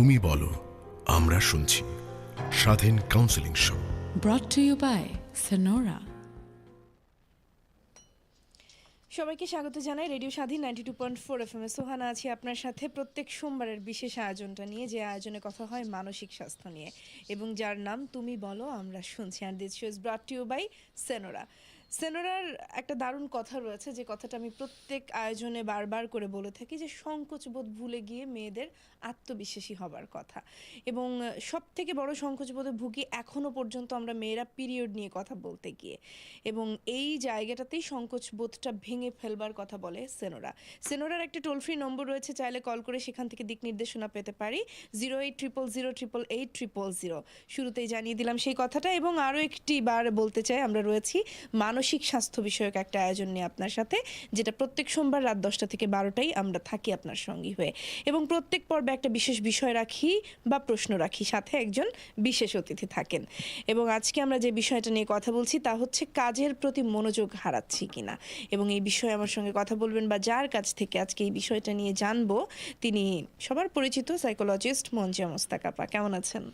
তুমি বলো আমরা শুনছি। Swadhin counselling show. Brought to you by Sonora. সবাইকে স্বাগত জানাই radio Swadhin ninety two point four F M Sohana আছি আপনার সাথে প্রত্যেক সোমবারের বিশেষ আয়োজনটা নিয়ে যে আয়োজনে কথা হয় মানসিক স্বাস্থ্য নিয়ে। এবং যার নাম তুমি বলো আমরা শুনছি। আর this show is brought to you by Senora সেনোরার একটা দারুণ কথা রয়েছে, যে কথাটা আমি প্রত্যেক আয়োজনে বারবার করে বলে থাকি, যে সংকোচবোধ ভুলে গিয়ে মেয়েদের আত্মবিশ্বাসী হবার কথা। এবং সব থেকে বড় সংকোচবোধে ভুগি এখনও পর্যন্ত আমরা মেয়েরা পিরিয়ড নিয়ে কথা বলতে গিয়ে। এবং এই জায়গাটাতেই সংকোচবোধটা ভেঙে ফেলবার কথা বলে সেনোরা সেনোরার একটা টোল ফ্রি নম্বর রয়েছে, চাইলে কল করে সেখান থেকে দিক নির্দেশনা পেতে পারি। Zero eight triple zero triple eight triple zero শুরুতেই জানিয়ে দিলাম সেই কথাটা এবং আরও একটি বার বলতে চাই, আমরা রয়েছি মানসিক স্বাস্থ্য বিষয়ক একটা আয়োজন নিয়ে আপনার সাথে যেটা প্রত্যেক সোমবার রাত দশটা থেকে বারোটাই আমরা থাকি আপনার সঙ্গী হয়ে। এবং প্রত্যেক পর্বে একটা বিশেষ বিষয় রাখি বা প্রশ্ন রাখি সাথে একজন বিশেষ অতিথি থাকেন। এবং আজকে আমরা যে বিষয়টা নিয়ে কথা বলছি তা হচ্ছে কাজের প্রতি মনোযোগ হারাচ্ছি কিনা। এবং এই বিষয়ে আমার সঙ্গে কথা বলবেন বা যার কাছ থেকে আজকে এই বিষয়টা নিয়ে জানব তিনি সবার পরিচিত সাইকোলজিস্ট মঞ্জিয়া মোস্তাকাপা। কেমন আছেন?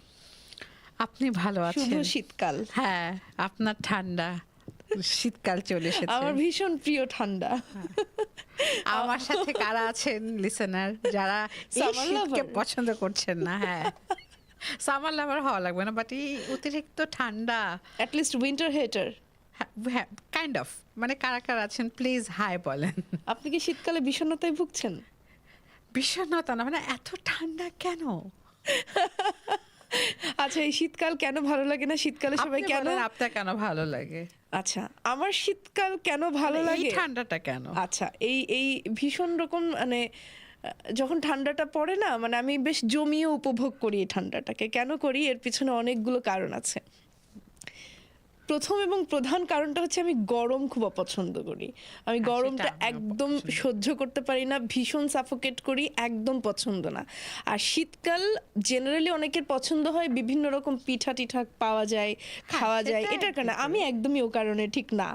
আপনি ভালো আছেন? শীতকাল। হ্যাঁ আপনার ঠান্ডা? শীতকাল চলে এসেছে। আমার ভীষণ প্রিয় ঠান্ডা। আমার সাথে কারা আছেন লিসেনার যারা এই শীতকে পছন্দ করছেন না হ্যাঁ। সামার লাভার হওয়া লাগবে না বাট এই অতিরিক্ত ঠান্ডা। অ্যাটলিস্ট উইন্টার হেটার হ্যাঁ কাইন্ড অফ মানে কারা কারা আছেন প্লিজ হাই বলেন। আপনি কি শীতকালে বিষণ্ণতায় ভুগছেন? বিষণ্ণতা না মানে এত ঠান্ডা কেন? আচ্ছা এই শীতকাল কেন ভালো লাগে না? শীতকালে সবাই কেন আপনার কেন ভালো লাগে? আচ্ছা আমার শীতকাল কেন ভালো এই লাগে? ঠান্ডাটা কেন? আচ্ছা এই এই ভীষণ রকম মানে যখন ঠান্ডাটা পড়ে না মানে আমি বেশ জমিয়ে উপভোগ করি এই ঠান্ডাটাকে। কেন করি? এর পিছনে অনেকগুলো কারণ আছে। প্রথম এবং প্রধান কারণটা হচ্ছে আমি গরম খুব অপছন্দ করি। আমি গরমটা একদম সহ্য করতে পারি না ভীষণ সাফোকেট করি একদম পছন্দ না। আর শীতকাল জেনারেলি অনেকের পছন্দ হয় বিভিন্ন রকম পিঠা টিঠা পাওয়া যায় খাওয়া যায় এটার কারণে আমি একদমই ও কারণে ঠিক না।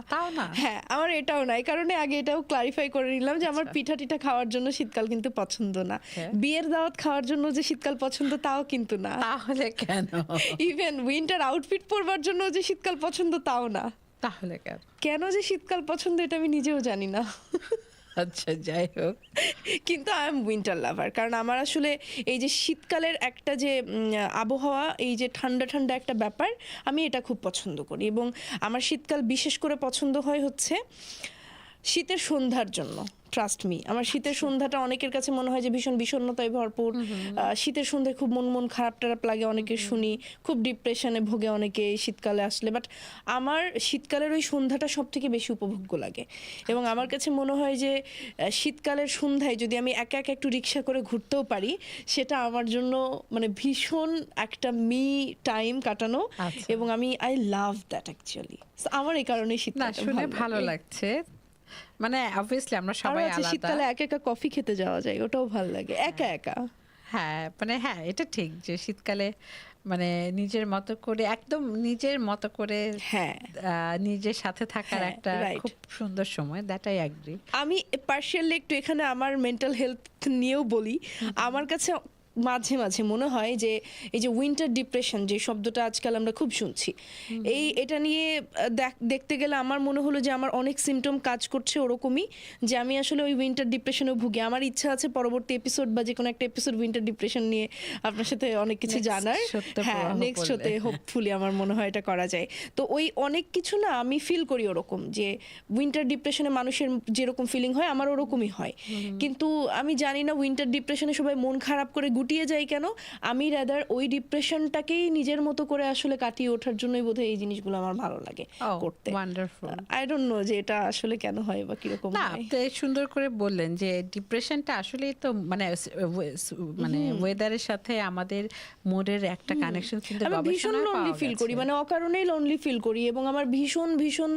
হ্যাঁ আমার এটাও না এই কারণে আগে এটাও ক্লারিফাই করে নিলাম যে আমার আচ্ছা। পিঠা টিঠা খাওয়ার জন্য শীতকাল কিন্তু পছন্দ না। হ্যাঁ। বিয়ের দাওয়াত খাওয়ার জন্য যে শীতকাল পছন্দ তাও কিন্তু না। তাহলে কেন? ইভেন উইন্টার আউটফিট পরবার জন্য যে শীতকাল পছন্দ তাও না। তাহলে কেন? কেন যে শীতকাল পছন্দ এটা আমি নিজেও জানি না। আচ্ছা যাই হোক। কিন্তু আই এম উইন্টার লাভার কারণ আমার আসলে এই যে শীতকালের একটা যে আবহাওয়া এই যে ঠান্ডা ঠান্ডা একটা ব্যাপার আমি এটা খুব পছন্দ করি। এবং আমার শীতকাল বিশেষ করে পছন্দ হয় হচ্ছে শীতের সন্ধ্যার জন্য ট্রাস্ট মি আমার শীতের সন্ধ্যাটা অনেকের কাছে মনে হয় যে ভীষণ বিষণ্ণতায় ভরপুর। শীতের সন্ধ্যায় খুব মন মন খারাপ টারাপ লাগে অনেকে শুনি। খুব ডিপ্রেশনে ভোগে অনেকে এই শীতকালে আসলে। বাট আমার শীতকালের ওই সন্ধ্যাটা সব থেকে বেশি উপভোগ্য লাগে। এবং আমার কাছে মনে হয় যে শীতকালের সন্ধ্যায় যদি আমি একা একা একটু রিক্সা করে ঘুরতেও পারি সেটা আমার জন্য মানে ভীষণ একটা মি টাইম কাটানো। আচ্ছা। এবং আমি আই লাভ দ্যাট অ্যাকচুয়ালি আমার এই কারণে শীতকাল শুনে ভালো লাগছে। মানে অবভিয়াসলি আমরা সবাই আলাদা। শীতকালে একা একা কফি খেতে যাওয়া যায় ওটাও ভালো লাগে একা একা। হ্যাঁ মানে হ্যাঁ এটা ঠিক যে শীতকালে মানে নিজের মতো করে একদম নিজের মতো করে হ্যাঁ। নিজের সাথে থাকার হ্যাঁ, একটা খুব সুন্দর সময় দ্যাট আই অ্যাগ্রি আমি পার্শিয়ালি একটু এখানে আমার মেন্টাল হেলথ নিয়েও বলি আমার কাছে মাঝে মাঝে মনে হয় যে এই যে উইন্টার ডিপ্রেশন যে শব্দটা আজকাল আমরা খুব শুনছি এই এটা নিয়ে দেখতে গেলে আমার মনে হলো যে আমার অনেক সিমটম কাজ করছে ওরকমই যে আমি আসলে ওই উইন্টার ডিপ্রেশনেও ভুগি। আমার ইচ্ছা আছে পরবর্তী এপিসোড বা যে কোনো একটা এপিসোড উইন্টার ডিপ্রেশন নিয়ে আপনার সাথে অনেক কিছু জানার। হ্যাঁ নেক্সট। হতে হোপফুলি আমার মনে হয় এটা করা যায়। তো ওই অনেক কিছু না আমি ফিল করি ওরকম যে উইন্টার ডিপ্রেশনে মানুষের যেরকম ফিলিং হয় আমার ওরকমই হয়। কিন্তু আমি জানি না উইন্টার ডিপ্রেশনে সবাই মন খারাপ করে গুটিয়ে যাই কেন? আমি রাদার ওই ডিপ্রেশনটাকেই নিজের মতো করে আসলে কাটিয়ে ওঠার জন্যই বোধহয় এই জিনিসগুলো আমার ভালো লাগে করতে। আই ডোন্ট নো যে এটা আসলে কেন হয় বা কীরকম না সুন্দর করে বললেন যে ডিপ্রেশনটা আসলে তো মানে মানে ওয়েদারের সাথে আমাদের মুডের একটা কানেকশন কিন্তু আমি ভীষণ লোনলি ফিল করি মানে অকারণেই লোনলি ফিল করি এবং আমার ভীষণ ভীষণ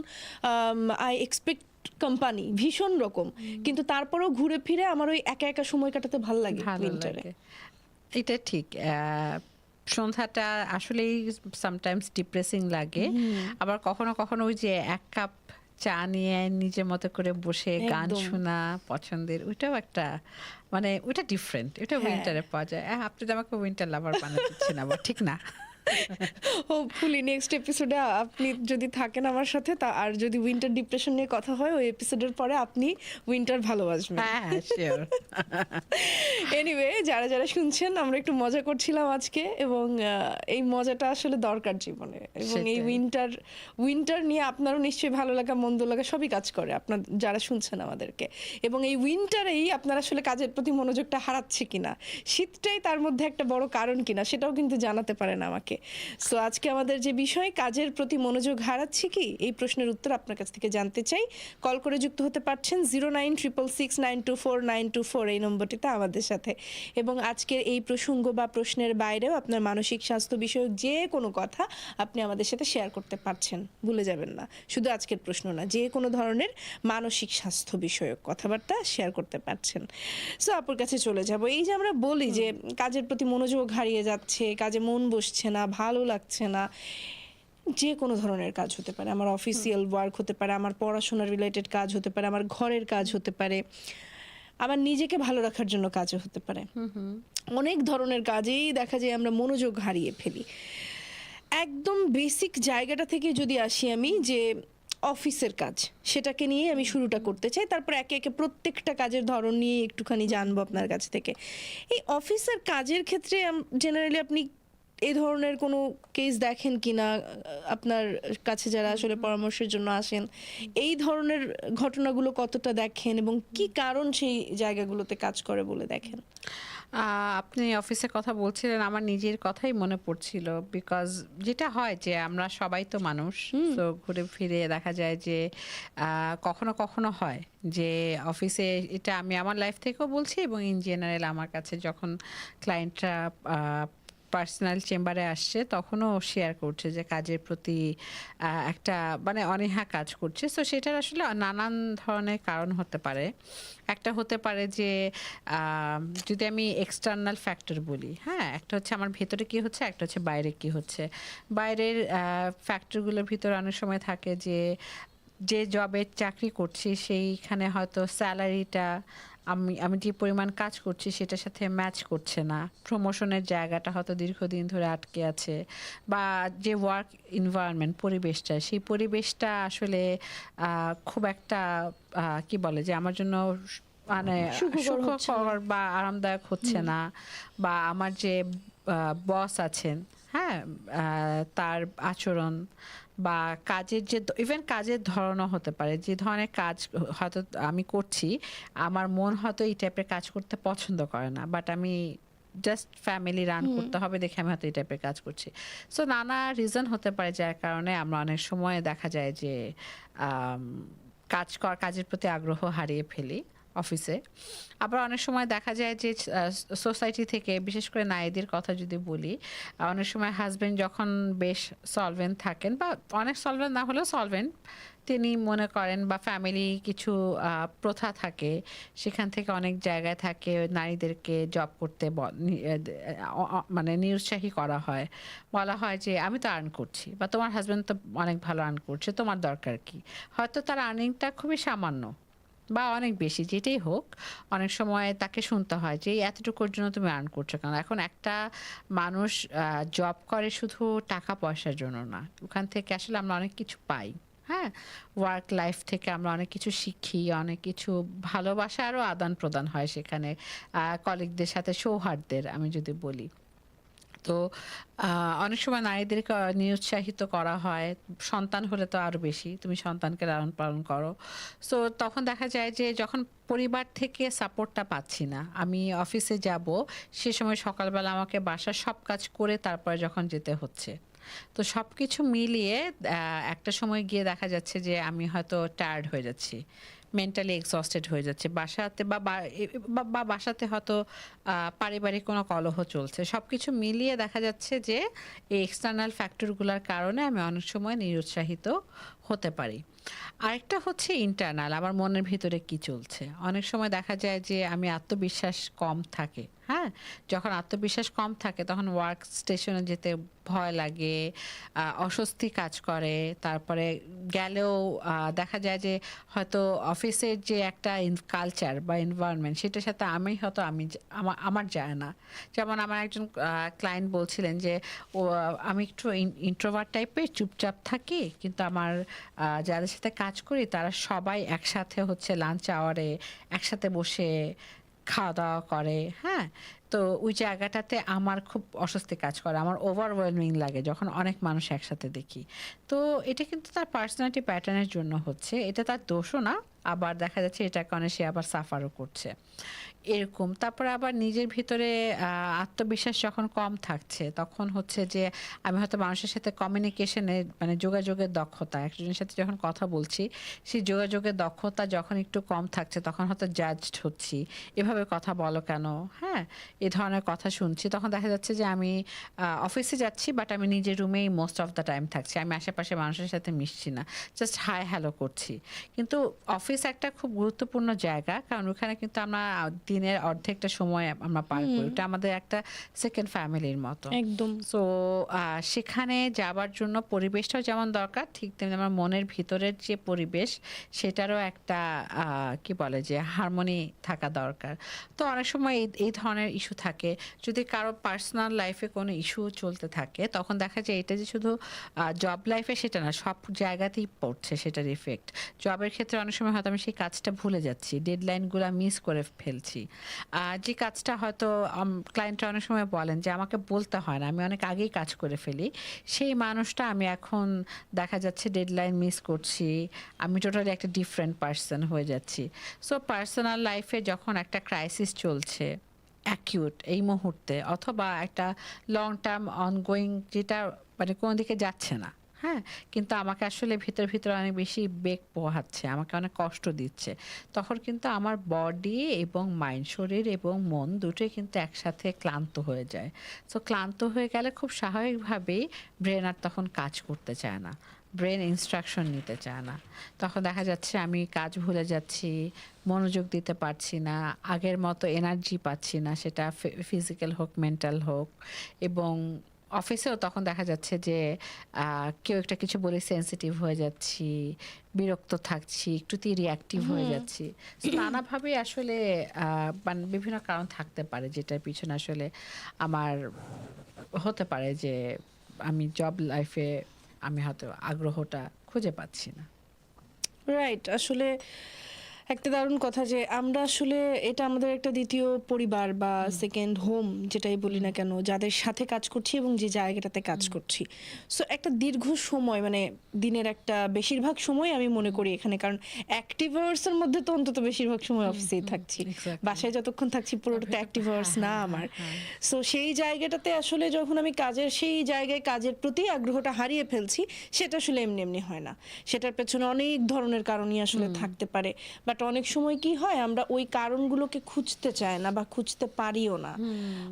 আই এক্সপেক্ট কোম্পানি ভীষণ রকম। কিন্তু তারপরেও ঘুরে ফিরে আমার ওই একা একা সময় কাটাতে ভালো লাগে উইন্টারে লাগে। এটা ঠিক সন্ধ্যাটা আসলেই সামটাইমস ডিপ্রেসিং লাগে। আবার কখনো কখনো ওই যে এক কাপ চা নিয়ে নিজের মতো করে বসে গান শোনা পছন্দের ওইটাও একটা মানে ওইটা ডিফারেন্ট ওইটা হ্যাঁ। উইন্টারে পাওয়া যায়। আপনি তো আমাকে উইন্টার লাভার বানাতে দিচ্ছেন আবার ঠিক না? হোপফুলি নেক্সট এপিসোডে আপনি যদি থাকেন আমার সাথে তা আর যদি উইন্টার ডিপ্রেশন নিয়ে কথা হয় ওই এপিসোডের পরে আপনি উইন্টার ভালোবাসবেন। হ্যাঁ শিওর এনিওয়ে যারা যারা শুনছেন আমরা একটু মজা করছিলাম আজকে এবং এই মজাটা আসলে দরকার জীবনে এবং এই উইন্টার উইন্টার নিয়ে আপনারও নিশ্চয়ই ভালো লাগা মন্দ লাগা সবই কাজ করে আপনার যারা শুনছেন আমাদেরকে। এবং এই উইন্টারেই আপনার আসলে কাজের প্রতি মনোযোগটা হারাচ্ছে কিনা শীতটাই তার মধ্যে একটা বড় কারণ কিনা সেটাও কিন্তু জানাতে পারেন আমাকে। সো আজকে আমাদের যে বিষয়, কাজের প্রতি মনোযোগ হারাচ্ছি কি? এই প্রশ্নের উত্তর আপনার কাছ থেকে জানতে চাই। কল করে যুক্ত হতে পারছেন zero nine triple six nine two four nine two four এই নম্বরটিতে আমাদের সাথে। এবং আজকের এই প্রসঙ্গ বা প্রশ্নের বাইরেও আপনার মানসিক স্বাস্থ্য বিষয়ক যে কোনো কথা আপনি আমাদের সাথে শেয়ার করতে পারছেন। ভুলে যাবেন না। শুধু আজকের প্রশ্ন না, যে কোনো ধরনের মানসিক স্বাস্থ্য বিষয়ক কথাবার্তা শেয়ার করতে পারছেন। সো আপুর কাছে চলে যাব। এই যে আমরা বলি যে, কাজের প্রতি মনোযোগ হারিয়ে যাচ্ছে, কাজে মন বসছে না ভালো লাগছে না। যে কোনো ধরনের কাজ হতে পারে আমার অফিসিয়াল ওয়ার্ক হতে পারে আমার পড়াশোনা রিলেটেড কাজ হতে পারে আমার ঘরের কাজ হতে পারে আমার নিজেকে ভালো রাখার জন্য কাজও হতে পারে। অনেক ধরনের কাজেই দেখা যায় আমরা মনোযোগ হারিয়ে ফেলি। একদম বেসিক জায়গাটা থেকে যদি আসি আমি যে অফিসের কাজ সেটাকে নিয়ে আমি শুরুটা করতে চাই তারপর একে একে প্রত্যেকটা কাজের ধরন নিয়ে একটুখানি জানব আপনার কাছ থেকে। এই অফিসের কাজের ক্ষেত্রে জেনারেলি আপনি এই ধরনের কোনো কেস দেখেন কি না আপনার কাছে যারা আসলে পরামর্শের জন্য আসেন এই ধরনের ঘটনাগুলো কতটা দেখেন এবং কি কারণ সেই জায়গাগুলোতে কাজ করে বলে দেখেন? আপনি অফিসের কথা বলছিলেন আমার নিজের কথাই মনে পড়ছিল বিকজ যেটা হয় যে আমরা সবাই তো মানুষ তো ঘুরে ফিরে দেখা যায় যে কখনো কখনো হয় যে অফিসে এটা আমি আমার লাইফ থেকেও বলছি এবং ইন জেনারেল আমার কাছে যখন ক্লায়েন্টরা পার্সোনাল চেম্বারে আসছে, তখনও শেয়ার করছে যে কাজের প্রতি একটা মানে অনীহা কাজ করছে। তো সেটার আসলে নানান ধরনের কারণ হতে পারে। একটা হতে পারে যে যদি আমি এক্সটার্নাল ফ্যাক্টর বলি হ্যাঁ একটা হচ্ছে আমার ভেতরে কি হচ্ছে, একটা হচ্ছে বাইরে কি হচ্ছে। বাইরের ফ্যাক্টরগুলোর ভিতরে অনেক সময় থাকে যে যে জবে চাকরি করছি, সেইখানে হয়তো স্যালারিটা আমি আমি যে পরিমাণ কাজ করছি সেটার সাথে ম্যাচ করছে না। প্রমোশনের জায়গাটা হয়তো দীর্ঘদিন ধরে আটকে আছে বা যে ওয়ার্ক ইনভায়রনমেন্ট পরিবেশটা, সেই পরিবেশটা আসলে খুব একটা কি বলে যে আমার জন্য মানে সুখকর বা আরামদায়ক হচ্ছে না বা আমার যে বস আছেন হ্যাঁ তার আচরণ বা কাজের যে ইভেন কাজের ধরনও হতে পারে যে ধরনের কাজ হয়তো আমি করছি আমার মন হয়তো এই টাইপের কাজ করতে পছন্দ করে না বাট আমি জাস্ট ফ্যামিলি রান করতে হবে দেখে আমি হয়তো এই টাইপের কাজ করছি। সো নানা রিজন হতে পারে যার কারণে আমরা অনেক সময় দেখা যায় যে কাজ কর কাজের প্রতি আগ্রহ হারিয়ে ফেলি। অফিসে। আবার অনেক সময় দেখা যায় যে সোসাইটি থেকে, বিশেষ করে নারীদের কথা যদি বলি অনেক সময় হাজবেন্ড যখন বেশ সলভেন্ট থাকেন বা অনেক সলভেন্ট না হলেও সলভেন্ট তিনি মনে করেন বা ফ্যামিলি কিছু প্রথা থাকে, সেখান থেকে অনেক জায়গায় থাকে নারীদেরকে জব করতে মানে নিরুৎসাহী করা হয়। বলা হয় যে, আমি তো আর্ন করছি, বা তোমার হাজবেন্ড তো অনেক ভালো আর্ন করছে, তোমার দরকার কি? হয়তো তার আর্নিংটা খুবই সামান্য বা অনেক বেশি, যেটাই হোক, অনেক সময় তাকে শুনতে হয় যে এতটুকুর জন্য তুমি আর্ন করছ কেন? এখন একটা মানুষ জব করে শুধু টাকা পয়সার জন্য না। ওখান থেকে আসলে আমরা অনেক কিছু পাই হ্যাঁ? ওয়ার্ক লাইফ থেকে আমরা অনেক কিছু শিখি, অনেক কিছু ভালোবাসা আরও আদান প্রদান হয় সেখানে কলিগদের সাথে, সৌহার্দ্যের, আমি যদি বলি। তো অনেক সময় নারীদেরকে নিরুৎসাহিত করা হয়। সন্তান হলে তো আরও বেশি, তুমি সন্তানকে লালন পালন করো। সো তখন দেখা যায় যে যখন পরিবার থেকে সাপোর্টটা পাচ্ছি না, আমি অফিসে যাব, সে সময় সকালবেলা আমাকে বাসার সব কাজ করে তারপরে যখন যেতে হচ্ছে। তো সব কিছু মিলিয়ে একটা সময় গিয়ে দেখা যাচ্ছে যে আমি হয়তো টায়ার্ড হয়ে যাচ্ছি। মেন্টালি এক্সস্টেড হয়ে যাচ্ছে। বাসাতে বা বা- বাসাতে হয়তো পারিবারিক কোনো কলহ চলছে। সব কিছু মিলিয়ে দেখা যাচ্ছে যে, এই এক্সটার্নাল ফ্যাক্টরগুলোর কারণে আমি অনেক সময় নিরুৎসাহিত হতে পারি। আরেকটা হচ্ছে ইন্টারনাল আমার মনের ভিতরে কি চলছে? অনেক সময় দেখা যায় যে আমি আত্মবিশ্বাস কম থাকে হ্যাঁ? যখন আত্মবিশ্বাস কম থাকে, তখন ওয়ার্ক স্টেশনে যেতে ভয় লাগে অস্বস্তি কাজ করে, তারপরে গেলেও দেখা যায় যে হয়তো অফিসের যে একটা কালচার বা এনভায়রনমেন্ট সেটার সাথে আমি হয়তো আমি আমার যায় না। যেমন আমার একজন ক্লায়েন্ট বলছিলেন যে, ও, আমি একটু ইন্ট্রোভার টাইপের চুপচাপ থাকি, কিন্তু আমার যাদের সাথে কাজ করি, তারা সবাই একসাথে হচ্ছে লাঞ্চ আওয়ারে একসাথে বসে খাওয়া দাওয়া করে হ্যাঁ? তো ওই জায়গাটাতে আমার খুব অস্বস্তি কাজ করে, আমার ওভারওয়েলমিং লাগে যখন অনেক মানুষ একসাথে দেখি। তো এটা কিন্তু তার পার্সোনালিটি প্যাটার্নের জন্য হচ্ছে, এটা তার দোষও না, আবার দেখা যাচ্ছে এটা কারণে সে আবার সাফারও করছে। এরকম, তারপরে আবার নিজের ভিতরে আত্মবিশ্বাস যখন কম থাকছে, তখন হচ্ছে যে আমি হয়তো মানুষের সাথে কমিউনিকেশনের মানে যোগাযোগের দক্ষতা, একজনের সাথে যখন কথা বলছি, সেই যোগাযোগের দক্ষতা যখন একটু কম থাকছে, তখন হয়তো জাজড হচ্ছি। এভাবে কথা বলো কেন? হ্যাঁ এ ধরনের কথা শুনছি। তখন দেখা যাচ্ছে যে আমি অফিসে যাচ্ছি বাট আমি নিজের রুমেই মোস্ট অফ দ্য টাইম থাকছি। আমি আশেপাশে মানুষের সাথে মিশছি না। জাস্ট হাই হ্যালো করছি। কিন্তু অফিস একটা খুব গুরুত্বপূর্ণ জায়গা কারণ ওখানে কিন্তু আমরা দিনের অর্ধেকটা সময় আমরা পার করি। ওটা আমাদের একটা সেকেন্ড ফ্যামিলির মতো। একদম। সো সেখানে যাবার জন্য পরিবেশটাও যেমন দরকার ঠিক তেমনি আমার মনের ভিতরের যে পরিবেশ সেটারও একটা কি বলে যে হারমোনি থাকা দরকার। তো অনেক সময় এই এই ধরনের ইস্যু থাকে, যদি কারও পার্সোনাল লাইফে কোনো ইস্যু চলতে থাকে, তখন দেখা যায় এটা যে শুধু জব লাইফে সেটা না, সব জায়গাতেই পড়ছে সেটার ইফেক্ট জবের ক্ষেত্রে অনেক সময় হয়তো আমি সেই কাজটা ভুলে যাচ্ছি ডেডলাইনগুলো মিস করে ফেলছি। যে কাজটা হয়তো ক্লায়েন্টরা অনেক সময় বলেন যে, আমাকে বলতে হয় না, আমি অনেক আগেই কাজ করে ফেলি। সেই মানুষটা আমি এখন দেখা যাচ্ছে ডেডলাইন মিস করছি, আমি টোটালি একটা ডিফারেন্ট পার্সন হয়ে যাচ্ছি। সো পার্সোনাল লাইফে যখন একটা ক্রাইসিস চলছে অ্যাকিউট এই মুহূর্তে অথবা একটা লং টার্ম অনগোয়িং যেটা মানে কোনো দিকে যাচ্ছে না। হ্যাঁ? কিন্তু আমাকে আসলে ভিতর, ভিতরে অনেক বেশি বেগ পোহাচ্ছে, আমাকে অনেক কষ্ট দিচ্ছে। তখন কিন্তু আমার বডি এবং মাইন্ড শরীর এবং মন দুটোই কিন্তু একসাথে ক্লান্ত হয়ে যায়। তো ক্লান্ত হয়ে গেলে খুব স্বাভাবিকভাবেই ব্রেন আর তখন কাজ করতে চায় না। ব্রেন ইনস্ট্রাকশন নিতে চায় না। তখন দেখা যাচ্ছে আমি কাজ ভুলে যাচ্ছি মনোযোগ দিতে পারছি না আগের মতো এনার্জি পাচ্ছি না সেটা ফিজিক্যাল হোক মেন্টাল হোক। এবং অফিসেও তখন দেখা যাচ্ছে যে কেউ একটা কিছু বলে সেন্সিটিভ হয়ে যাচ্ছি বিরক্ত থাকছি একটুতেই রিয়াক্টিভ হয়ে যাচ্ছি। নানাভাবে আসলে মানে বিভিন্ন কারণ থাকতে পারে যেটার পিছনে আসলে আমার হতে পারে যে আমি জব লাইফে আমি হয়তো আগ্রহটা খুঁজে পাচ্ছি না। রাইট আসলে একটা দারুণ কথা যে আমরা আসলে এটা আমাদের একটা দ্বিতীয় পরিবার বা সেকেন্ড হোম যেটাই বলি না কেন যাদের সাথে কাজ করছি এবং যে জায়গাটাতে কাজ করছি। সো একটা দীর্ঘ সময় মানে দিনের একটা বেশিরভাগ সময় আমি মনে করি এখানে কারণ অ্যাক্টিভার্সের মধ্যে তো অন্তত বেশিরভাগ সময় অফিসেই থাকছি। বাসায় যতক্ষণ থাকছি পুরোটা তো অ্যাক্টিভার্স না আমার। সো সেই জায়গাটাতে আসলে যখন আমি কাজের সেই জায়গায় কাজের প্রতি আগ্রহটা হারিয়ে ফেলছি সেটা আসলে এমনি এমনি হয় না। সেটার পেছনে অনেক ধরনের কারণই আসলে থাকতে পারে। বাট অনেক সময় কি হয় আমরা ওই কারণগুলোকে খুঁজতে চাই না বা খুঁজতে পারিও না।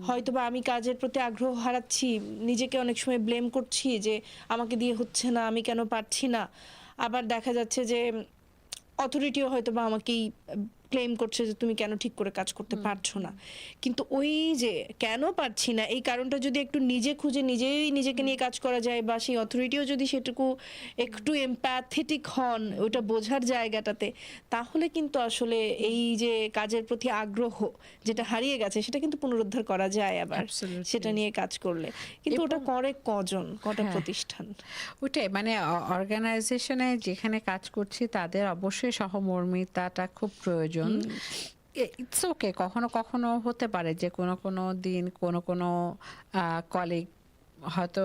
হয়তো বা আমি কাজের প্রতি আগ্রহ হারাচ্ছি নিজেকে অনেক সময় ব্লেম করছি যে আমাকে দিয়ে হচ্ছে না আমি কেন পারছি না। আবার দেখা যাচ্ছে যে অথরিটিও হয়তো বা আমাকেই ক্লেম করছে যে তুমি কেন ঠিক করে কাজ করতে পারছ না। কিন্তু ওই যে কেন পারছি না এই কারণটা যদি একটু নিজে খুঁজে নিজেই নিজেকে নিয়ে কাজ করা যায় বা সেই অথরিটিও যদি সেটুকু একটু এমপ্যাথেটিক হন ওটা বোঝার জায়গাটাতে তাহলে কিন্তু আসলে এই যে কাজের প্রতি আগ্রহ যেটা হারিয়ে গেছে সেটা কিন্তু পুনরুদ্ধার করা যায় আবার সেটা নিয়ে কাজ করলে। কিন্তু ওটা করে কজন কটা হ্যাঁ। প্রতিষ্ঠান? ওটাই মানে অর্গানাইজেশনে যেখানে কাজ করছি তাদের অবশ্যই সহমর্মিতাটা খুব প্রয়োজন। ইটস ওকে কখনো কখনো হতে পারে যে কোনো কোনো দিন কোনো কোনো কলিগ হয়তো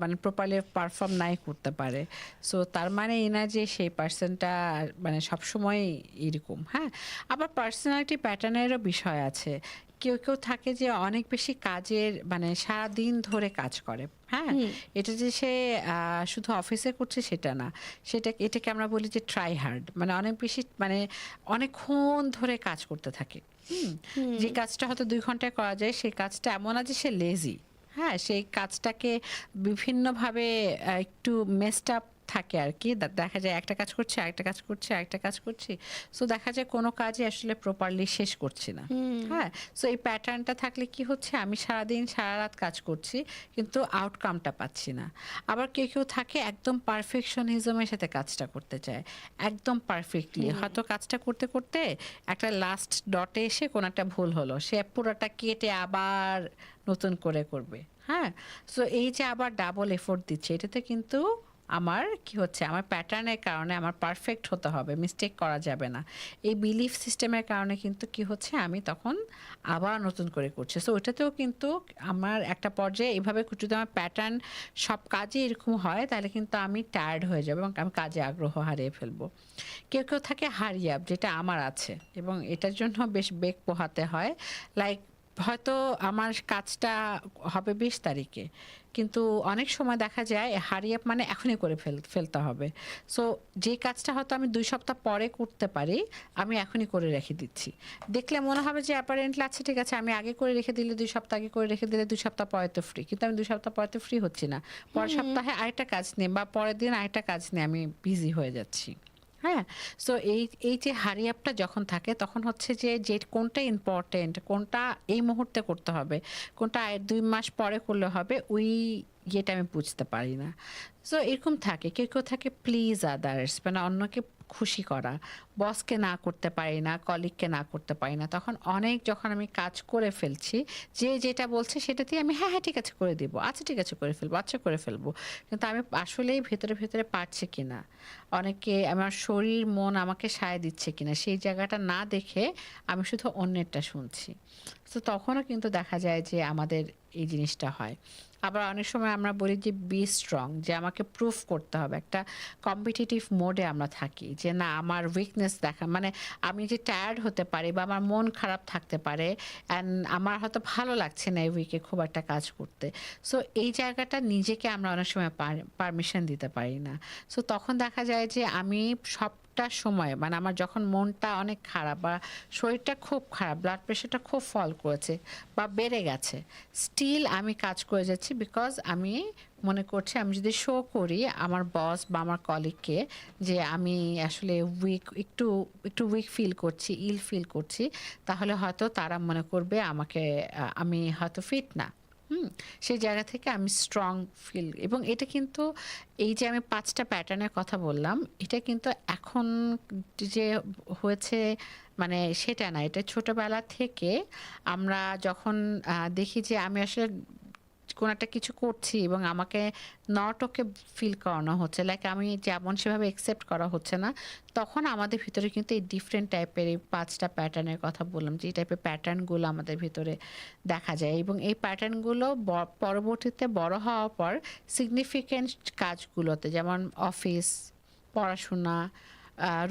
মানে প্রপারলি পারফর্ম নাই করতে পারে। সো তার মানে এই না যে সেই পার্সনটা মানে সবসময় এরকম হ্যাঁ? আবার পার্সোনালিটি প্যাটার্নেরও বিষয় আছে। কেউ কেউ থাকে যে অনেক বেশি কাজের মানে সারা দিন ধরে কাজ করে। হ্যাঁ? এটা যে সে শুধু অফিসে করছে সেটা না। সেটা এটাকে আমরা বলি যে ট্রাই হার্ড মানে অনেক বেশি মানে অনেকক্ষণ ধরে কাজ করতে থাকে। হুম, যে কাজটা হয়তো দুই ঘন্টায় করা যায় সেই কাজটা এমন আছে সে লেজি হ্যাঁ? সেই কাজটাকে বিভিন্নভাবে একটু মেসড আপ থাকে আর কি। দেখা যায় একটা কাজ করছি আরেকটা কাজ করছি আরেকটা কাজ করছি। সো দেখা যায় কোনো কাজই আসলে প্রপারলি শেষ করছি না। হ্যাঁ? সো এই প্যাটার্নটা থাকলে কি হচ্ছে? আমি সারাদিন সারা রাত কাজ করছি কিন্তু আউটকামটা পাচ্ছি না। আবার কেউ কেউ থাকে একদম পারফেকশনিজমের সাথে কাজটা করতে চায়। একদম পারফেক্টলি হয়তো কাজটা করতে করতে একটা লাস্ট ডটে এসে কোনো একটা ভুল হলো। সে পুরোটা কেটে আবার নতুন করে করবে। হ্যাঁ? সো এই যে আবার ডাবল এফোর্ট দিচ্ছে এটাতে কিন্তু আমার কি হচ্ছে? আমার প্যাটার্নের কারণে আমার পারফেক্ট হতে হবে মিস্টেক করা যাবে না। এই বিলিফ সিস্টেমের কারণে কিন্তু কি হচ্ছে? আমি তখন আবার নতুন করে করছি। সো ওইটাতেও কিন্তু আমার একটা পর্যায়ে এইভাবে যদি আমার প্যাটার্ন সব কাজে এরকম হয়, তাহলে কিন্তু আমি টায়ার্ড হয়ে যাব এবং আমি কাজে আগ্রহ হারিয়ে ফেলব। কেউ কেউ থাকে হারিয়াব যেটা আমার আছে এবং এটার জন্য বেশ বেগ পোহাতে হয়। লাইক হয়তো আমার কাজটা হবে বিশ তারিখে। কিন্তু অনেক সময় দেখা যায় হারিয়ে মানে এখনই করে ফেল ফেলতে হবে। সো যে কাজটা হয়তো আমি দুই সপ্তাহ পরে করতে পারি আমি এখনই করে রেখে দিচ্ছি। দেখলে মনে হবে যে অ্যাপারেন্টলি আচ্ছা ঠিক আছে আমি আগে করে রেখে দিলে দুই সপ্তাহ আগে করে রেখে দিলে দুই সপ্তাহ পরে তো ফ্রি কিন্তু আমি দুই সপ্তাহ পরে তো ফ্রি হচ্ছি না। পরের সপ্তাহে আরেকটা কাজ নিয়ে বা পরের দিন আরেকটা কাজ নিয়ে আমি বিজি হয়ে যাচ্ছি। হ্যাঁ? সো এই এই যে হারি আপটা যখন থাকে, তখন হচ্ছে যে যে কোনটা ইম্পর্টেন্ট কোনটা এই মুহূর্তে করতে হবে, কোনটা দুই মাস পরে করলে হবে, ওই ইয়েটা আমি বুঝতে পারি না। সো এরকম থাকে। কেউ কেউ থাকে প্লিজ আদার্স মানে অন্যকে খুশি করা। বসকে না করতে পারি না কলিগকে না করতে পারি না। তখন অনেক যখন আমি কাজ করে ফেলছি, যে যেটা বলছে সেটাতেই আমি হ্যাঁ হ্যাঁ ঠিক আছে, করে দিব। আচ্ছা ঠিক আছে, করে ফেলব আচ্ছা করে ফেলব। কিন্তু আমি আসলেই ভেতরে ভেতরে পারছি কি না? অনেকে আমার শরীর, মন আমাকে সায় দিচ্ছে কিনা সেই জায়গাটা না দেখে আমি শুধু অন্যেরটা শুনছি। তো তখনও কিন্তু দেখা যায় যে আমাদের এই জিনিসটা হয়। আবার অনেক সময় আমরা বলি যে বি স্ট্রং যে আমাকে প্রুফ করতে হবে। একটা কম্পিটিটিভ মোডে আমরা থাকি যে, না, আমার উইকনেস দেখা। মানে আমি যে টায়ার্ড হতে পারি বা আমার মন খারাপ থাকতে পারে অ্যান্ড আমার হয়তো ভালো লাগছে না এই উইকে খুব একটা কাজ করতে। সো এই জায়গাটা নিজেকে আমরা অনেক সময় পারমিশন দিতে পারি না। সো তখন দেখা যায় যে, আমি সবটা সময় মানে আমার যখন মনটা অনেক খারাপ বা শরীরটা খুব খারাপ ব্লাড প্রেশারটা খুব ফল করেছে বা বেড়ে গেছে স্টিল আমি কাজ করে যাচ্ছি বিকজ আমি মনে করছি আমি যদি শো করি আমার বস বা আমার কলিগকে যে আমি আসলে উইক একটু একটু উইক ফিল করছি ইল ফিল করছি, তাহলে হয়তো তারা মনে করবে আমাকে আমি হয়তো ফিট না। হুম, সেই জায়গা থেকে আমি স্ট্রং ফিল এবং এটা কিন্তু এই যে আমি পাঁচটা প্যাটার্নের কথা বললাম, এটা কিন্তু এখন যে হয়েছে মানে সেটা না, এটা ছোটবেলা থেকে আমরা যখন দেখি যে আমি আসলে কোনো একটা কিছু করছি এবং আমাকে নট ওকে ফিল করানো হচ্ছে। লাইক আমি যেমন সেভাবে একসেপ্ট করা হচ্ছে না, তখন আমাদের ভিতরে কিন্তু এই ডিফারেন্ট টাইপের এই পাঁচটা প্যাটার্নের কথা বললাম, যে এই টাইপের প্যাটার্নগুলো আমাদের ভিতরে দেখা যায় এবং এই প্যাটার্নগুলো পরবর্তীতে বড় হওয়ার পর সিগনিফিক্যান্ট কাজগুলোতে, যেমন অফিস পড়াশোনা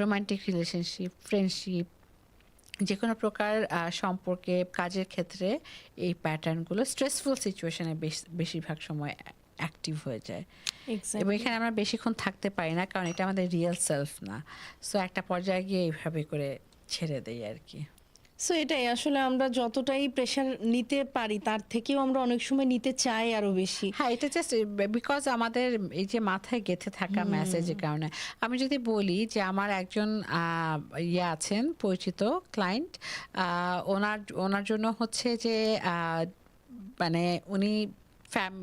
রোমান্টিক রিলেশনশিপ ফ্রেন্ডশিপ যে কোনো প্রকার সম্পর্কে কাজের ক্ষেত্রে এই প্যাটার্নগুলো স্ট্রেসফুল সিচুয়েশনে বেশিরভাগ সময় অ্যাক্টিভ হয়ে যায়। এবং এখানে আমরা বেশিক্ষণ থাকতে পারি না কারণ এটা আমাদের রিয়েল সেলফ না। সো একটা পর্যায়ে গিয়ে এইভাবে করে ছেড়ে দেয় আর কি। সো এটাই আসলে আমরা যতটাই প্রেশার নিতে পারি তার থেকেও আমরা অনেক সময় নিতে চাই আরও বেশি। হ্যাঁ এটা জাস্ট বিকজ আমাদের এই যে মাথায় গেঁথে থাকা মেসেজের কারণে। আমি যদি বলি যে আমার একজন ইয়ে আছেন পরিচিত ক্লায়েন্ট ওনার ওনার জন্য হচ্ছে যে মানে উনি ফ্যাম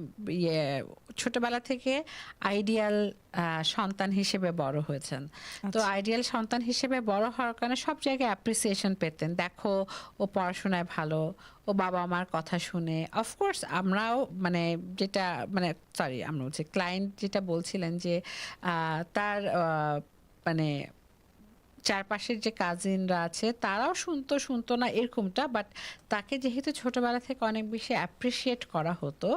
ইয়ে ছোটবেলা থেকে আইডিয়াল সন্তান হিসেবে বড় হয়েছেন। তো আইডিয়াল সন্তান হিসেবে বড় হওয়ার কারণে সব জায়গায় অ্যাপ্রিসিয়েশন পেতেন। দেখো ও পড়াশোনায় ভালো ও বাবা মার কথা শুনে। অফকোর্স আমরাও মানে যেটা মানে সরি আমরা বলছি ক্লায়েন্ট যেটা বলছিলেন যে তার মানে চারপাশের যে কাজিনরা আছে, তারাও শুনতো শুনতো না এরকমটা বাট তাকে যেহেতু ছোটবেলা থেকে অনেক বেশি অ্যাপ্রিসিয়েট করা হতো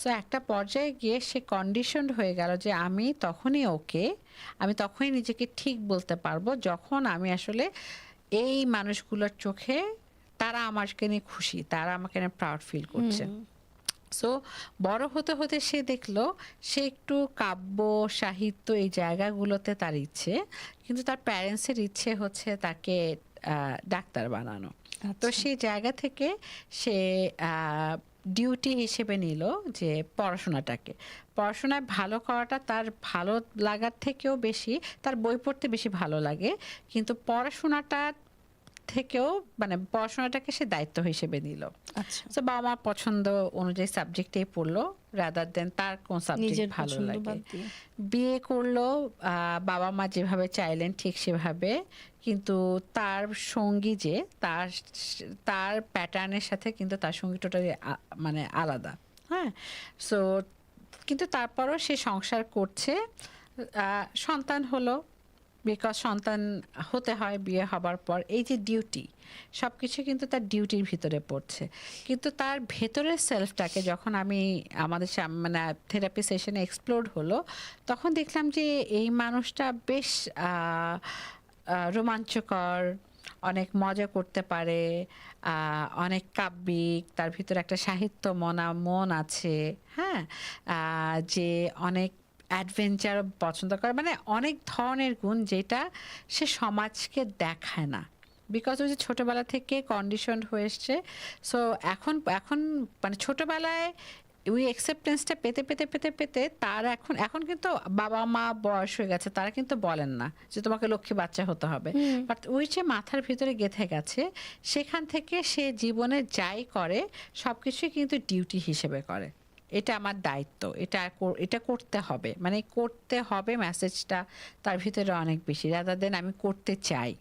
সো একটা পর্যায়ে গিয়ে সে কন্ডিশনড হয়ে গেল যে আমি তখনই ওকে, আমি তখনই নিজেকে ঠিক বলতে পারব যখন আমি আসলে এই মানুষগুলোর চোখে তারা আমাকে নিয়ে খুশি, তারা আমাকে নিয়ে প্রাউড ফিল করছে। সো বড় হতে হতে সে দেখল সে একটু কাব্য সাহিত্য এই জায়গাগুলোতে তার ইচ্ছে কিন্তু তার প্যারেন্টসের ইচ্ছে হচ্ছে তাকে ডাক্তার বানানো। তো সেই জায়গা থেকে সে ডিউটি হিসেবে নিল যে পড়াশোনাটাকে। পড়াশোনায় ভালো করাটা তার ভালো লাগার থেকেও বেশি তার বই পড়তে বেশি ভালো লাগে কিন্তু পড়াশোনাটা থেকেও মানে পড়াশোনাটাকে সে দায়িত্ব হিসেবে নিল। আচ্ছা। বাবা মা পছন্দ অনুযায়ী সাবজেক্টেই পড়ল রাদার দেন তার কোন সাবজেক্ট ভালো লাগে। বিয়ে করল বাবা মা যেভাবে চাইলেন ঠিক সেভাবে কিন্তু তার সঙ্গী যে তার তার প্যাটার্নের সাথে কিন্তু তার সঙ্গী টোটালি মানে আলাদা। হ্যাঁ? সো কিন্তু তারপরও সে সংসার করছে আহ, সন্তান হলো। বিকজ সন্তান হতে হয়, বিয়ে হবার পর। এই যে ডিউটি সব কিছু কিন্তু তার ডিউটির ভিতরে পড়ছে। কিন্তু তার ভেতরের সেলফটাকে যখন আমি আমাদের মানে থেরাপি সেশনে এক্সপ্লোর হলো, তখন দেখলাম যে এই মানুষটা বেশ রোমাঞ্চকর, অনেক মজা করতে পারে অনেক কাব্যিক, তার ভিতরে একটা সাহিত্য মনা মন আছে হ্যাঁ? যে অনেক অ্যাডভেঞ্চার পছন্দ করে। মানে অনেক ধরনের গুণ যেটা সে সমাজকে দেখায় না। বিকজ ওই যে ছোটোবেলা থেকে কন্ডিশন হয়ে এসছে। সো এখন এখন মানে ছোটোবেলায় ওই অ্যাকসেপ্টেন্সটা পেতে পেতে পেতে পেতে তার এখন এখন কিন্তু বাবা মা বয়স হয়ে গেছে তারা কিন্তু বলেন না যে তোমাকে লক্ষ্মী বাচ্চা হতে হবে। বাট ওই যে মাথার ভিতরে গেঁথে গেছে সেখান থেকে সে জীবনে যাই করে সব কিছুই কিন্তু ডিউটি হিসেবে করে। এটা আমার দায়িত্ব, এটা এটা করতে হবে। মানে করতে হবে মেসেজটা তার ভিতরে অনেক বেশি রাদার দেন আমি করতে চাই।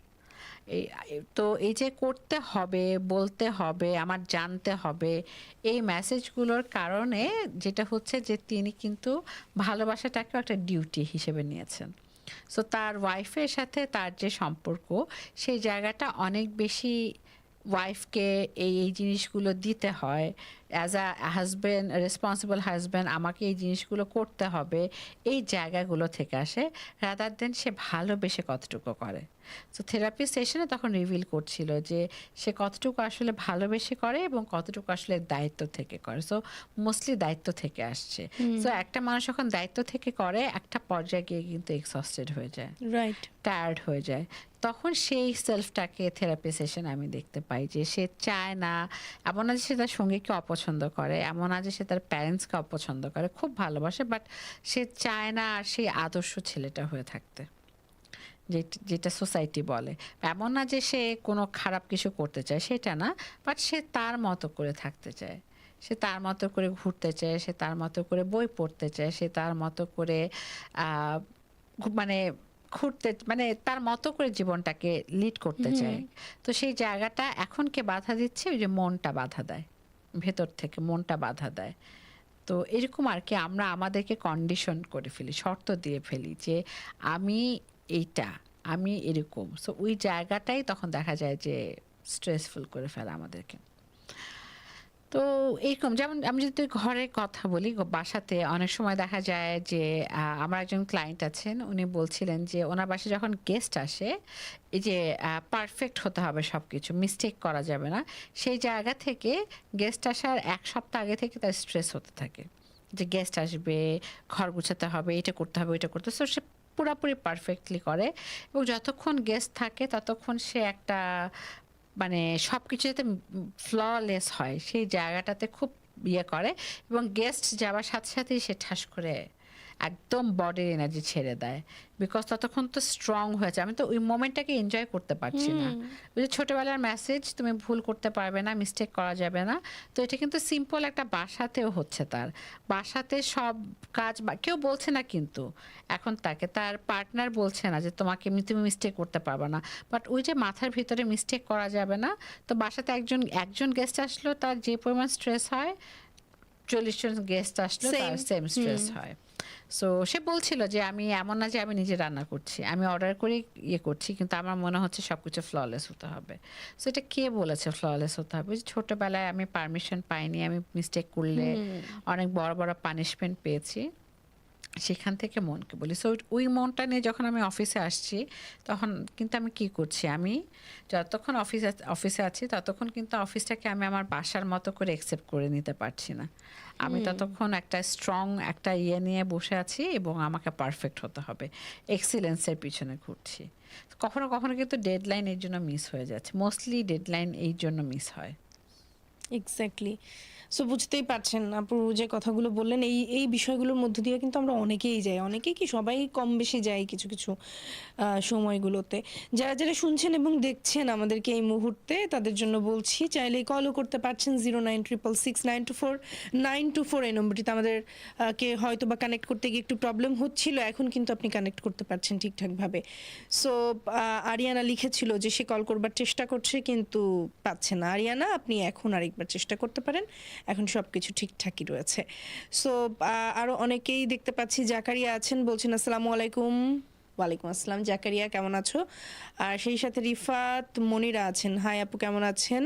তো এই যে করতে হবে, বলতে হবে, আমার জানতে হবে, এই মেসেজগুলোর কারণে যেটা হচ্ছে যে তিনি কিন্তু ভালোবাসাটাকেও একটা ডিউটি হিসেবে নিয়েছেন। সো তার ওয়াইফের সাথে তার যে সম্পর্ক, সেই জায়গাটা অনেক বেশি ওয়াইফকে এই এই জিনিসগুলো দিতে হয়। As a husband responsible husband আমাকে এই জিনিসগুলো করতে হবে এই জায়গাগুলো থেকে আসে রাদার দেন সে ভালোবেসে কতটুকু করে। তো থেরাপি সেশনে তখন রিভিল করছিল যে সে কতটুকু আসলে ভালোবেসে করে এবং কতটুকু আসলে দায়িত্ব থেকে করে। সো মোস্টলি দায়িত্ব থেকে আসছে। সো একটা মানুষ যখন দায়িত্ব থেকে করে একটা পর্যায়ে গিয়ে কিন্তু এক্সস্টেড হয়ে যায়। রাইট টায়ার্ড হয়ে যায়। তখন সেই সেলফটাকে থেরাপি সেশন আমি দেখতে পাই যে সে চায় না এমন না যে সে তার সঙ্গীকে অপছন্দ করে। এমন যে সে তার প্যারেন্টসকে অপছন্দ করে খুব ভালোবাসে বাট সে চায় না আর সেই আদর্শ ছেলেটা হয়ে থাকতে যেটা সোসাইটি বলে। এমন না যে সে কোনো খারাপ কিছু করতে চায় সেটা না বাট সে তার মতো করে থাকতে চায়। সে তার মতো করে ঘুরতে চায় সে তার মতো করে বই পড়তে চায় সে তার মতো করে মানে ঘুরতে মানে তার মতো করে জীবনটাকে লিড করতে চায়। তো সেই জায়গাটা এখন কে বাধা দিচ্ছে ওই যে মনটা বাধা দেয়। ভেতর থেকে মনটা বাধা দেয়। তো এরকম আর কি আমরা আমাদেরকে কন্ডিশন করে ফেলি, শর্ত দিয়ে ফেলি যে আমি এইটা, আমি এরকম। সো ওই জায়গাটাই তখন দেখা যায় যে স্ট্রেসফুল করে ফেলে আমাদেরকে। তো এইরকম যেমন আমি যদি ঘরের কথা বলি বাসাতে অনেক সময় দেখা যায় যে আমার একজন ক্লায়েন্ট আছেন, উনি বলছিলেন যে, ওনার বাসায় যখন গেস্ট আসে, এই যে পারফেক্ট হতে হবে সব কিছু মিস্টেক করা যাবে না সেই জায়গা থেকে গেস্ট আসার এক সপ্তাহ আগে থেকে তার স্ট্রেস হতে থাকে যে গেস্ট আসবে, ঘর গুছাতে হবে, এটা করতে হবে, ওইটা করতে হবে। সে পুরাপুরি পারফেক্টলি করে এবং যতক্ষণ গেস্ট থাকে, ততক্ষণ সে একটা মানে সব কিছু যাতে ফ্ললেস হয়, সেই জায়গাটাতে খুব ইয়ে করে এবং গেস্ট যাওয়ার সাথে সাথেই সে ঠাস করে একদম বডির এনার্জি ছেড়ে দেয়। বিকজ ততক্ষণ তো স্ট্রং হয়েছে। আমি তো ওই মোমেন্টটাকে এনজয় করতে পারছি না। ওই যে ছোটোবেলার মেসেজ তুমি ভুল করতে পারবে না মিস্টেক করা যাবে না। তো এটা কিন্তু সিম্পল একটা বাসাতেও হচ্ছে তার। বাসাতে সব কাজ বা- কেউ বলছে না কিন্তু। এখন তাকে তার পার্টনার বলছে না যে তোমাকে তুমি মিস্টেক করতে পারবে না। বাট ওই যে মাথার ভিতরে মিস্টেক করা যাবে না তো বাসাতে একজন একজন গেস্ট আসলো তার যে পরিমাণ স্ট্রেস হয় চল্লিশ জন গেস্ট আসলো তার সেম স্ট্রেস হয়। সো সে বলছিল যে আমি এমন না যে আমি নিজে রান্না করছি। আমি অর্ডার করে ইয়ে করছি কিন্তু আমার মনে হচ্ছে সব কিছু ফ্ললেস হতে হবে। সো এটা কে বলেছে ফ্ললেস হতে হবে? ছোটবেলায় আমি পারমিশন পাইনি আমি মিস্টেক করলে অনেক বড় বড় পানিশমেন্ট পেয়েছি। সেখান থেকে মনকে বলি। সো ওই মনটা নিয়ে যখন আমি অফিসে আসছি তখন কিন্তু আমি কি করছি? আমি যতক্ষণ অফিসে অফিসে আছি ততক্ষণ কিন্তু অফিসটাকে আমি আমার বাসার মতো করে অ্যাকসেপ্ট করে নিতে পারছি না। আমি ততক্ষণ একটা স্ট্রং একটা ইয়ে নিয়ে বসে আছি এবং আমাকে পারফেক্ট হতে হবে। এক্সিলেন্সের পিছনে ঘুরছি। কখনো কখনো কিন্তু ডেডলাইন এর জন্য মিস হয়ে যাচ্ছে। মোস্টলি ডেডলাইন এই জন্য মিস হয়। এক্স্যাক্টলি সো বুঝতেই পারছেন আপু যে কথাগুলো বললেন, এই এই বিষয়গুলোর মধ্য দিয়ে কিন্তু আমরা অনেকেই যাই। অনেকেই কি সবাই কম বেশি যাই কিছু কিছু সময়গুলোতে। যারা যারা শুনছেন এবং দেখছেন আমাদেরকে এই মুহূর্তে, তাদের জন্য বলছি, চাইলে কলও করতে পারছেন zero nine triple six nine two four nine two four এই নম্বরটিতে আমাদের কে হয়তো বা কানেক্ট করতে গিয়ে একটু প্রবলেম হচ্ছিল, এখন কিন্তু আপনি কানেক্ট করতে পারছেন ঠিকঠাকভাবে। সো আরিয়ানা লিখেছিল যে সে কল করবার চেষ্টা করছে, কিন্তু পাচ্ছে না। আরিয়ানা, আপনি এখন আরেকবার চেষ্টা করতে পারেন, এখন সব কিছু ঠিকঠাকই রয়েছে। সো আরও অনেকেই দেখতে পাচ্ছি, জাকারিয়া আছেন, বলছেন, আসসালামু আলাইকুম। ওয়ালাইকুম আসসালাম, জাকারিয়া, কেমন আছো? আর সেই সাথে রিফাত মনিরা আছেন। হাই আপু, কেমন আছেন?